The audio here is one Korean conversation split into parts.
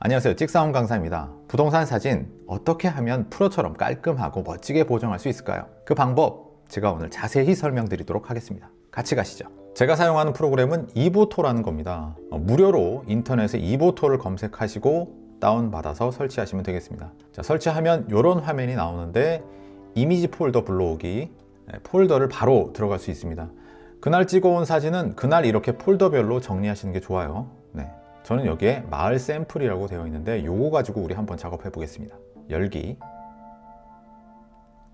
안녕하세요. 찍사원 강사입니다. 부동산 사진 어떻게 하면 프로처럼 깔끔하고 멋지게 보정할 수 있을까요? 그 방법 제가 오늘 자세히 설명드리도록 하겠습니다. 같이 가시죠. 제가 사용하는 프로그램은 이보토라는 겁니다. 어, 무료로 인터넷에 이보토를 검색하시고 다운받아서 설치하시면 되겠습니다. 자, 설치하면 이런 화면이 나오는데 이미지 폴더 불러오기 네, 폴더를 바로 들어갈 수 있습니다. 그날 찍어온 사진은 그날 이렇게 폴더별로 정리하시는 게 좋아요. 네. 저는 여기에 마을 샘플이라고 되어 있는데 요거 가지고 우리 한번 작업해 보겠습니다. 열기.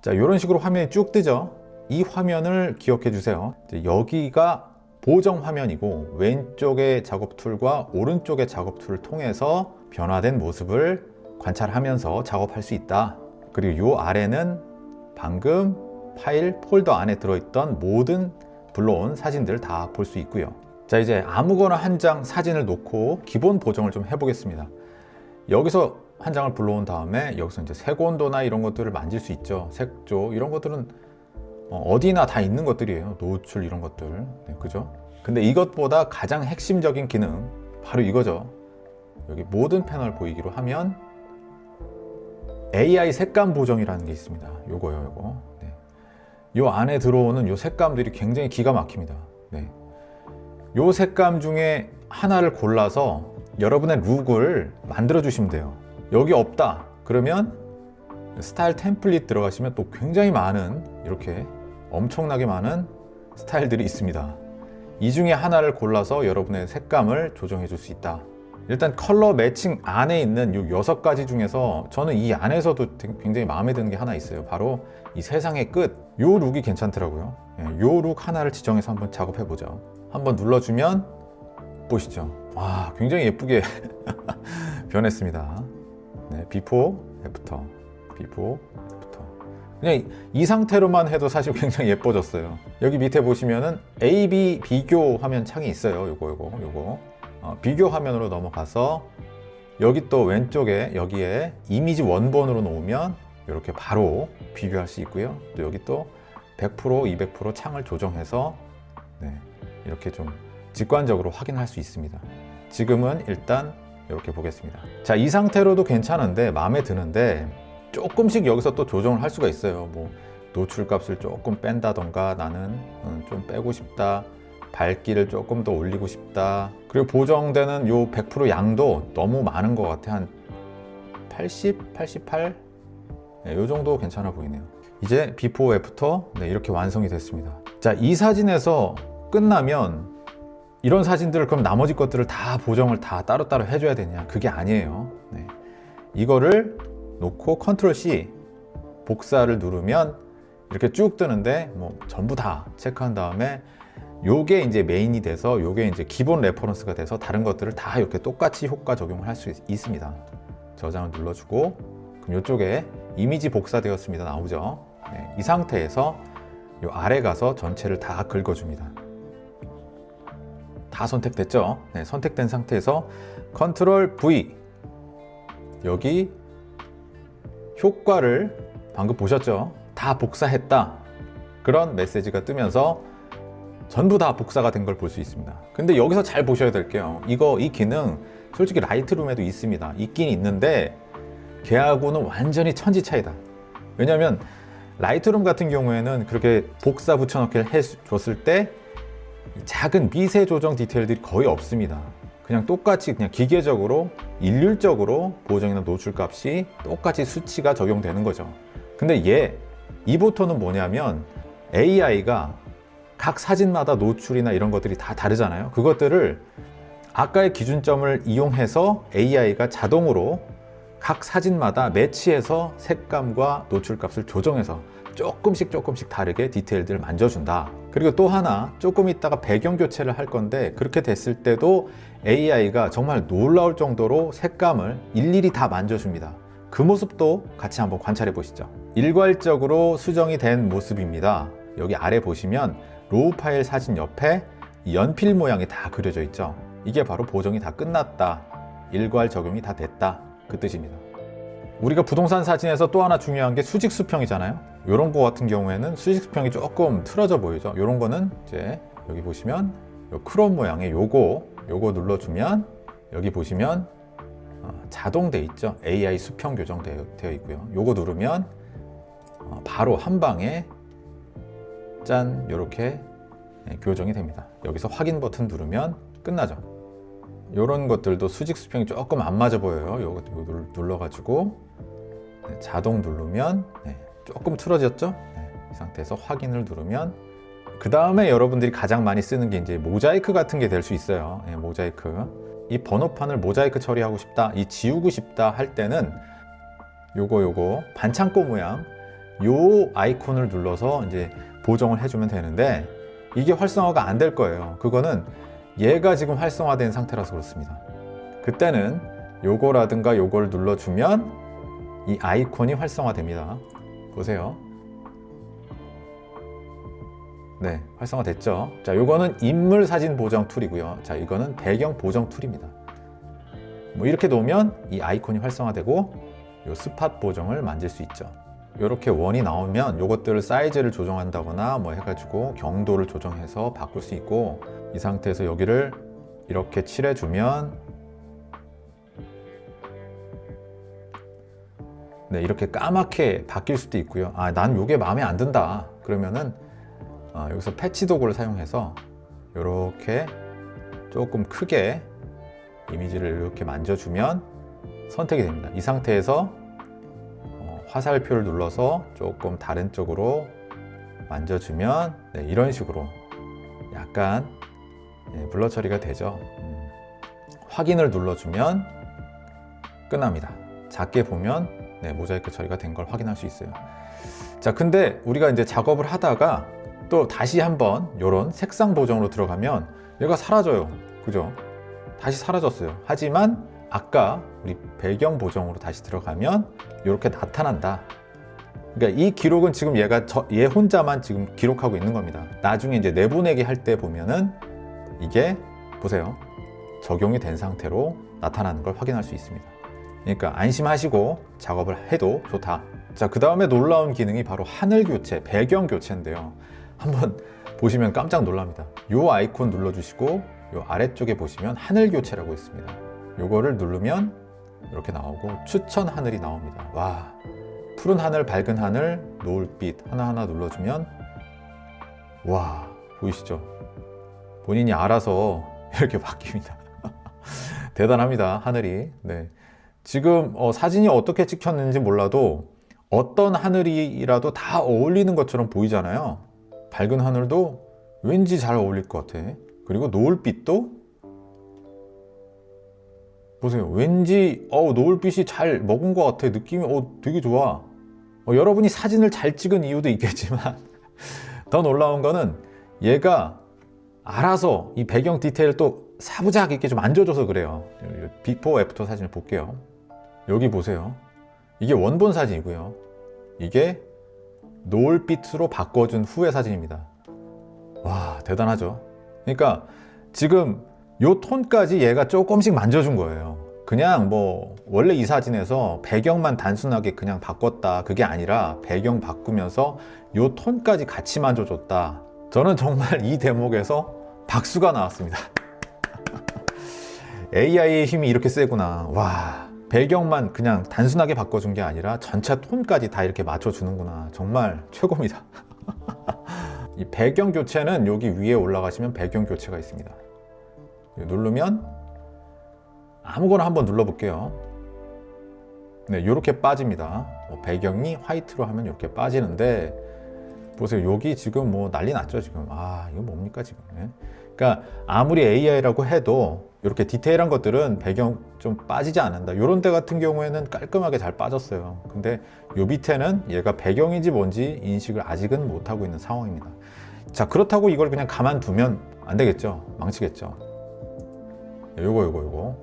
자, 이런 식으로 화면이 쭉 뜨죠. 이 화면을 기억해 주세요. 여기가 보정 화면이고 왼쪽의 작업 툴과 오른쪽의 작업 툴을 통해서 변화된 모습을 관찰하면서 작업할 수 있다. 그리고 요 아래는 방금 파일 폴더 안에 들어있던 모든 불러온 사진들 다 볼 수 있고요. 자 이제 아무거나 한 장 사진을 놓고 기본 보정을 좀 해보겠습니다. 여기서 한 장을 불러온 다음에 여기서 이제 색온도나 이런 것들을 만질 수 있죠. 색조 이런 것들은 어, 어디나 다 있는 것들이에요. 노출 이런 것들, 네, 그죠? 근데 이것보다 가장 핵심적인 기능 바로 이거죠. 여기 모든 패널 보이기로 하면 AI 색감 보정이라는 게 있습니다. 요거요, 요거. 네. 요 안에 들어오는 요 색감들이 굉장히 기가 막힙니다. 네. 요 색감 중에 하나를 골라서 여러분의 룩을 만들어 주시면 돼요. 여기 없다. 그러면 스타일 템플릿 들어가시면 또 굉장히 많은 이렇게 엄청나게 많은 스타일들이 있습니다. 이 중에 하나를 골라서 여러분의 색감을 조정해 줄 수 있다. 일단 컬러 매칭 안에 있는 이 여섯 가지 중에서 저는 이 안에서도 굉장히 마음에 드는 게 하나 있어요. 바로 이 세상의 끝. 요 룩이 괜찮더라고요. 예, 요룩 하나를 지정해서 한번 작업해 보죠. 한번 눌러주면 보시죠. 와, 굉장히 예쁘게 변했습니다. 네, 비포, 애프터, 비포, 애프터. 그냥 이- 이 상태로만 해도 사실 굉장히 예뻐졌어요. 여기 밑에 보시면은 A/B 비교 화면 창이 있어요. 요거, 요거, 요거. 어, 비교 화면으로 넘어가서 여기 또 왼쪽에 여기에 이미지 원본으로 놓으면 이렇게 바로 비교할 수 있고요. 또 여기 또 100%, 200% 창을 조정해서 네, 이렇게 좀 직관적으로 확인할 수 있습니다. 지금은 일단 이렇게 보겠습니다. 자, 이 상태로도 괜찮은데 마음에 드는데 조금씩 여기서 또 조정을 할 수가 있어요. 뭐 노출 값을 조금 뺀다던가 나는 음, 좀 빼고 싶다. 밝기를 조금 더 올리고 싶다. 그리고 보정되는 요 100% 양도 너무 많은 것 같아. 한 80, 88? 네, 요 정도 괜찮아 보이네요. 이제 비포 애프터 네, 이렇게 완성이 됐습니다. 자, 이 사진에서 끝나면 이런 사진들을 그럼 나머지 것들을 다 보정을 다 따로따로 해줘야 되냐? 그게 아니에요. 네. 이거를 놓고 컨트롤 C 복사를 누르면 이렇게 쭉 뜨는데 뭐 전부 다 체크한 다음에 요게 이제 메인이 돼서 요게 이제 기본 레퍼런스가 돼서 다른 것들을 다 이렇게 똑같이 효과 적용을 할 수 있습니다. 저장을 눌러주고 그럼 이쪽에 이미지 복사되었습니다 나오죠. 네, 이 상태에서 요 아래 가서 전체를 다 긁어줍니다. 다 선택됐죠? 네, 선택된 상태에서 컨트롤 V 여기 효과를 방금 보셨죠? 다 복사했다. 그런 메시지가 뜨면서 전부 다 복사가 된 걸 볼 수 있습니다. 근데 여기서 잘 보셔야 될게요. 이거 이 기능 솔직히 라이트룸에도 있습니다. 있긴 있는데 걔하고는 완전히 천지 차이다. 왜냐하면 라이트룸 같은 경우에는 그렇게 복사 붙여넣기를 해줬을 때 작은 미세 조정 디테일들이 거의 없습니다. 그냥 똑같이 그냥 기계적으로 일률적으로 보정이나 노출 값이 똑같이 수치가 적용되는 거죠. 근데 얘 이보토는 뭐냐면 AI가 각 사진마다 노출이나 이런 것들이 다 다르잖아요. 그것들을 아까의 기준점을 이용해서 AI가 자동으로 각 사진마다 매치해서 색감과 노출 값을 조정해서 조금씩 조금씩 다르게 디테일들을 만져준다. 그리고 또 하나 조금 있다가 배경 교체를 할 건데 그렇게 됐을 때도 AI가 정말 놀라울 정도로 색감을 일일이 다 만져줍니다. 그 모습도 같이 한번 관찰해 보시죠. 일괄적으로 수정이 된 모습입니다. 여기 아래 보시면 로우 파일 사진 옆에 이 연필 모양이 다 그려져 있죠. 이게 바로 보정이 다 끝났다. 일괄 적용이 다 됐다. 그 뜻입니다. 우리가 부동산 사진에서 또 하나 중요한 게 수직 수평이잖아요. 이런 거 같은 경우에는 수직 수평이 조금 틀어져 보이죠. 이런 거는 이제 여기 보시면 요 크롬 모양의 요거 요거 눌러주면 여기 보시면 어, 잘 자동 돼 있죠. AI 수평 교정 되어, 되어 있고요. 요거 누르면 어, 바로 한 방에 짠 이렇게 네, 교정이 됩니다. 여기서 확인 버튼 누르면 끝나죠. 이런 것들도 수직 수평이 조금 안 맞아 보여요. 요거 요거 눌러 가지고 네, 자동 누르면 네, 조금 틀어졌죠. 네, 이 상태에서 확인을 누르면 그 다음에 여러분들이 가장 많이 쓰는 게 이제 모자이크 같은 게 될 수 있어요. 네, 모자이크. 이 번호판을 모자이크 처리하고 싶다, 이 지우고 싶다 할 때는 요거 요거 반창고 모양 요 아이콘을 눌러서 이제 보정을 해주면 되는데 이게 활성화가 안 될 거예요. 그거는 얘가 지금 활성화된 상태라서 그렇습니다. 그때는 요거라든가 요걸 눌러주면 이 아이콘이 활성화됩니다. 보세요. 네, 활성화 됐죠. 자, 요거는 인물 사진 보정 툴이고요. 자, 이거는 배경 보정 툴입니다. 뭐 이렇게 놓으면 이 아이콘이 활성화되고 요 스팟 보정을 만질 수 있죠. 이렇게 원이 나오면 요것들을 사이즈를 조정한다거나 뭐 해가지고 경도를 조정해서 바꿀 수 있고 이 상태에서 여기를 이렇게 칠해주면 네 이렇게 까맣게 바뀔 수도 있고요 아난 요게 마음에 안 든다 그러면은 어, 여기서 패치 도구를 사용해서 이렇게 조금 크게 이미지를 이렇게 만져주면 선택이 됩니다 이 상태에서 어, 화살표를 눌러서 조금 다른 쪽으로 만져주면 네, 이런 식으로 약간 예, 블러 처리가 되죠. 음, 확인을 눌러주면 끝납니다. 작게 보면 네, 모자이크 처리가 된 걸 확인할 수 있어요. 자, 근데 우리가 이제 작업을 하다가 또 다시 한번 이런 색상 보정으로 들어가면 얘가 사라져요. 그죠? 다시 사라졌어요. 하지만 아까 우리 배경 보정으로 다시 들어가면 이렇게 나타난다. 그러니까 이 기록은 지금 얘가 저, 얘 혼자만 지금 기록하고 있는 겁니다. 나중에 이제 내보내기 할 때 보면은 이게 보세요. 적용이 된 상태로 나타나는 걸 확인할 수 있습니다. 그러니까 안심하시고 작업을 해도 좋다. 자, 그 다음에 놀라운 기능이 바로 하늘 교체, 배경 교체인데요. 한번 보시면 깜짝 놀랍니다. 이 아이콘 눌러주시고 이 아래쪽에 보시면 하늘 교체라고 있습니다. 요거를 누르면 이렇게 나오고 추천 하늘이 나옵니다. 와, 푸른 하늘, 밝은 하늘, 노을빛 하나하나 눌러주면 와, 보이시죠? 본인이 알아서 이렇게 바뀝니다. 대단합니다, 하늘이. 네. 지금 어, 사진이 어떻게 찍혔는지 몰라도 어떤 하늘이라도 다 어울리는 것처럼 보이잖아요. 밝은 하늘도 왠지 잘 어울릴 것 같아. 그리고 노을빛도 보세요. 왠지 어, 노을빛이 잘 먹은 것 같아. 느낌이 어, 되게 좋아. 어, 여러분이 사진을 잘 찍은 이유도 있겠지만 더 놀라운 거는 얘가 알아서 이 배경 디테일 또 사부작 있게 좀 안줘줘서 그래요. 비포 애프터 사진을 볼게요. 여기 보세요. 이게 원본 사진이고요. 이게 노을빛으로 바꿔준 후의 사진입니다. 와, 대단하죠? 그러니까 지금 요 톤까지 얘가 조금씩 만져준 거예요. 그냥 뭐 원래 이 사진에서 배경만 단순하게 그냥 바꿨다 그게 아니라 배경 바꾸면서 요 톤까지 같이 만져줬다. 저는 정말 이 대목에서 박수가 나왔습니다. AI의 힘이 이렇게 세구나. 와, 배경만 그냥 단순하게 바꿔준 게 아니라 전체 톤까지 다 이렇게 맞춰주는구나. 정말 최고입니다. 이 배경 교체는 여기 위에 올라가시면 배경 교체가 있습니다. 누르면 아무거나 한번 눌러 볼게요. 네, 이렇게 빠집니다. 뭐 배경이 화이트로 하면 이렇게 빠지는데 보세요. 여기 지금 뭐 난리 났죠, 지금. 아, 이거 뭡니까, 지금. 네? 그러니까 아무리 AI라고 해도 이렇게 디테일한 것들은 배경 좀 빠지지 않는다. 이런 데 같은 경우에는 깔끔하게 잘 빠졌어요. 근데 요 밑에는 얘가 배경인지 뭔지 인식을 아직은 못하고 있는 상황입니다. 자, 그렇다고 이걸 그냥 가만두면 안 되겠죠. 망치겠죠. 요거, 요거, 요거.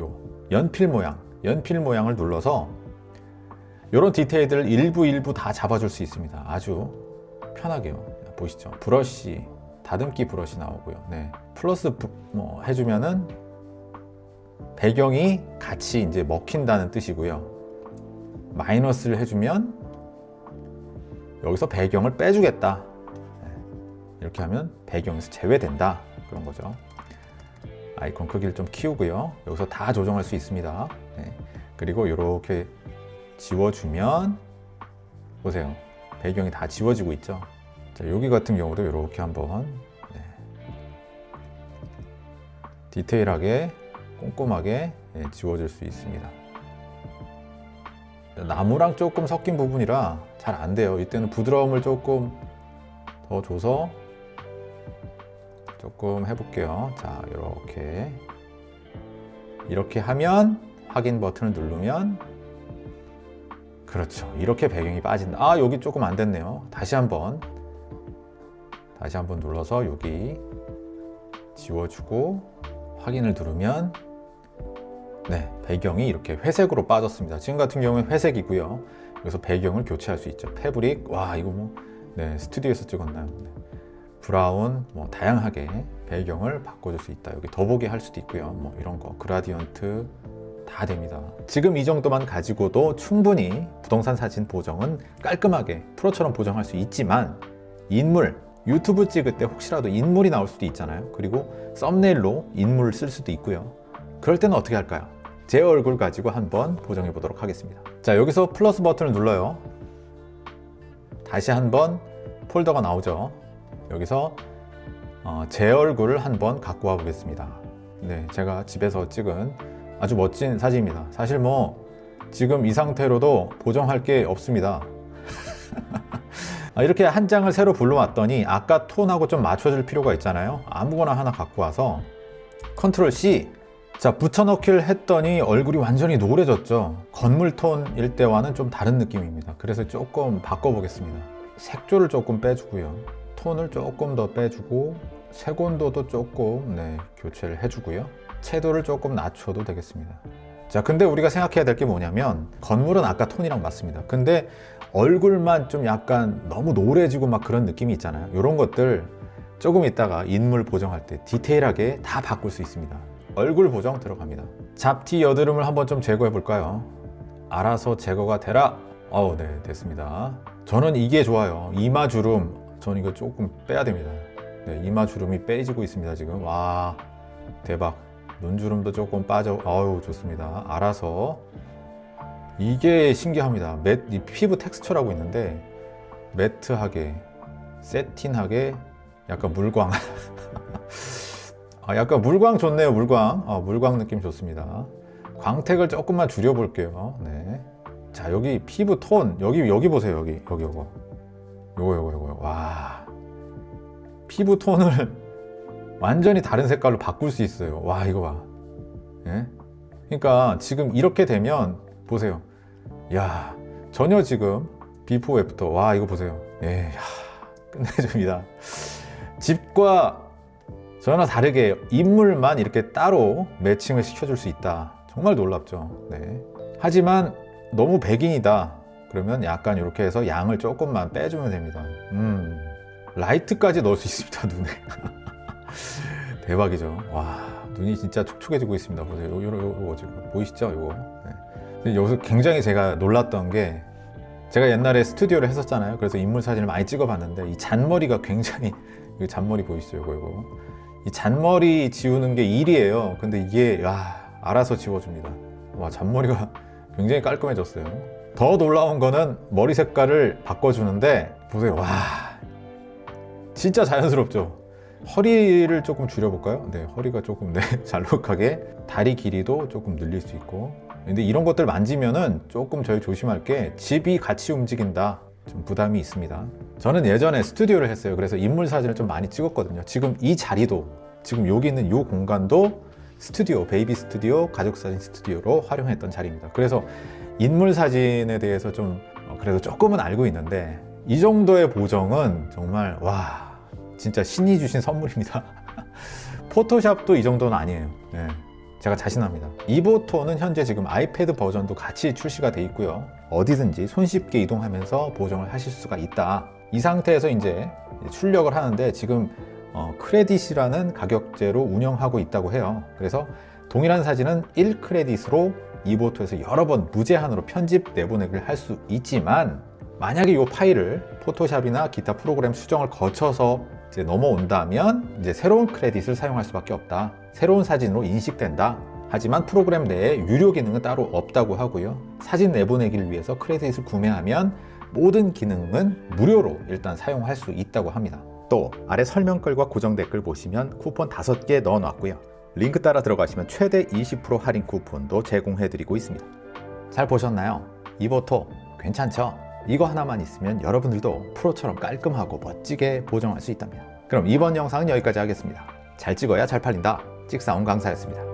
요 연필 모양. 연필 모양을 눌러서 이런 디테일들을 일부 일부 다 잡아줄 수 있습니다. 아주 편하게요. 보시죠. 브러쉬, 다듬기 브러쉬 나오고요. 네. 플러스 부, 뭐 해주면은 배경이 같이 이제 먹힌다는 뜻이고요. 마이너스를 해주면 여기서 배경을 빼주겠다. 네. 이렇게 하면 배경에서 제외된다. 그런 거죠. 아이콘 크기를 좀 키우고요. 여기서 다 조정할 수 있습니다. 네. 그리고 이렇게 지워주면 보세요. 배경이 다 지워지고 있죠. 자, 여기 같은 경우도 이렇게 한번 네. 디테일하게 꼼꼼하게 네, 지워질 수 있습니다. 나무랑 조금 섞인 부분이라 잘 안 돼요. 이때는 부드러움을 조금 더 줘서 조금 해볼게요. 자, 이렇게 이렇게 하면 확인 버튼을 누르면 그렇죠. 이렇게 배경이 빠진다. 아, 여기 조금 안 됐네요. 다시 한번 다시 한번 눌러서 여기 지워주고 확인을 누르면 네, 배경이 이렇게 회색으로 빠졌습니다. 지금 같은 경우는 회색이고요. 그래서 배경을 교체할 수 있죠. 패브릭, 와 이거 뭐 네, 스튜디오에서 찍었나요? 네. 브라운, 뭐 다양하게 배경을 바꿔줄 수 있다. 여기 더보기 할 수도 있고요. 뭐 이런 거, 그라디언트 다 됩니다. 지금 이 정도만 가지고도 충분히 부동산 사진 보정은 깔끔하게 프로처럼 보정할 수 있지만 인물, 유튜브 찍을 때 혹시라도 인물이 나올 수도 있잖아요. 그리고 썸네일로 인물을 쓸 수도 있고요. 그럴 때는 어떻게 할까요? 제 얼굴 가지고 한번 보정해 보도록 하겠습니다. 자, 여기서 플러스 버튼을 눌러요. 다시 한번 폴더가 나오죠. 여기서 어, 제 얼굴을 한번 갖고 와 보겠습니다. 네, 제가 집에서 찍은 아주 멋진 사진입니다. 사실 뭐 지금 이 상태로도 보정할 게 없습니다. 아, 이렇게 한 장을 새로 불러왔더니 아까 톤하고 좀 맞춰줄 필요가 있잖아요. 아무거나 하나 갖고 와서 컨트롤 C. 자 붙여넣기를 했더니 얼굴이 완전히 노래졌죠. 건물 톤일 때와는 좀 다른 느낌입니다. 그래서 조금 바꿔보겠습니다. 색조를 조금 빼주고요. 톤을 조금 더 빼주고 색온도도 조금 네, 교체를 해주고요. 채도를 조금 낮춰도 되겠습니다. 자 근데 우리가 생각해야 될 게 뭐냐면 건물은 아까 톤이랑 맞습니다. 근데 얼굴만 좀 약간 너무 노래지고 막 그런 느낌이 있잖아요 이런 것들 조금 있다가 인물 보정할 때 디테일하게 다 바꿀 수 있습니다 얼굴 보정 들어갑니다. 잡티 여드름을 한번 좀 제거해 볼까요? 알아서 제거가 되라. 어우, 네, 됐습니다. 저는 이게 좋아요. 이마 주름. 저는 이거 조금 빼야 됩니다. 네, 이마 주름이 빼지고 있습니다, 지금. 와, 대박. 눈 주름도 조금 빠져. 어우, 좋습니다. 알아서. 이게 신기합니다. 매, 이 피부 텍스처라고 있는데, 매트하게, 세틴하게, 약간 물광. 아, 약간 물광 좋네요, 물광. 어, 물광 느낌 좋습니다. 광택을 조금만 줄여볼게요. 네. 자, 여기 피부 톤, 여기, 여기 보세요, 여기, 여기, 요거. 요거, 요거, 요거. 와. 피부 톤을 완전히 다른 색깔로 바꿀 수 있어요. 와, 이거 봐. 예? 그러니까 지금 이렇게 되면, 보세요. 야, 전혀 지금 비포 애프터. 와, 이거 보세요. 예, 야, 끝내줍니다. 집과 전혀 다르게 인물만 이렇게 따로 매칭을 시켜줄 수 있다. 정말 놀랍죠. 네. 하지만 너무 백인이다. 그러면 약간 이렇게 해서 양을 조금만 빼주면 됩니다. 음, 라이트까지 넣을 수 있습니다, 눈에. 대박이죠. 와, 눈이 진짜 촉촉해지고 있습니다. 보세요. 요, 요, 요, 거 지금 보이시죠? 요거. 네. 여기서 굉장히 제가 놀랐던 게 제가 옛날에 스튜디오를 했었잖아요. 그래서 인물 사진을 많이 찍어봤는데 이 잔머리가 굉장히 이 잔머리 보이시죠? 이거 이거. 이 잔머리 지우는 게 일이에요. 근데 이게 야, 알아서 지워줍니다. 와 잔머리가 굉장히 깔끔해졌어요. 더 놀라운 거는 머리 색깔을 바꿔주는데 보세요. 와 진짜 자연스럽죠. 허리를 조금 줄여볼까요? 네, 허리가 조금 네, 잘록하게 다리 길이도 조금 늘릴 수 있고 근데 이런 것들 만지면은 조금 저희 조심할 게 집이 같이 움직인다 좀 부담이 있습니다. 저는 예전에 스튜디오를 했어요. 그래서 인물 사진을 좀 많이 찍었거든요. 지금 이 자리도 지금 여기 있는 이 공간도 스튜디오, 베이비 스튜디오, 가족 사진 스튜디오로 활용했던 자리입니다. 그래서 인물 사진에 대해서 좀 어, 그래도 조금은 알고 있는데 이 정도의 보정은 정말 와 진짜 신이 주신 선물입니다. 포토샵도 이 정도는 아니에요. 네, 제가 자신합니다. 이보토는 현재 지금 아이패드 버전도 같이 출시가 돼 있고요. 어디든지 손쉽게 이동하면서 보정을 하실 수가 있다. 이 상태에서 이제 출력을 하는데 지금 어, 크레딧이라는 가격제로 운영하고 있다고 해요. 그래서 동일한 사진은 1크레딧으로 이보토에서 여러 번 무제한으로 편집 내보내기를 할 수 있지만 만약에 이 파일을 포토샵이나 기타 프로그램 수정을 거쳐서 이제 넘어온다면 이제 새로운 크레딧을 사용할 수밖에 없다. 새로운 사진으로 인식된다. 하지만 프로그램 내에 유료 기능은 따로 없다고 하고요. 사진 내보내기를 위해서 크레딧을 구매하면 모든 기능은 무료로 일단 사용할 수 있다고 합니다. 또 아래 설명글과 고정 댓글 보시면 쿠폰 5개 넣어 놨고요. 링크 따라 들어가시면 최대 20% 할인 쿠폰도 제공해 드리고 있습니다. 잘 보셨나요? 이보토 괜찮죠? 이거 하나만 있으면 여러분들도 프로처럼 깔끔하고 멋지게 보정할 수 있답니다. 그럼 이번 영상은 여기까지 하겠습니다. 잘 찍어야 잘 팔린다. 찍사온 강사였습니다.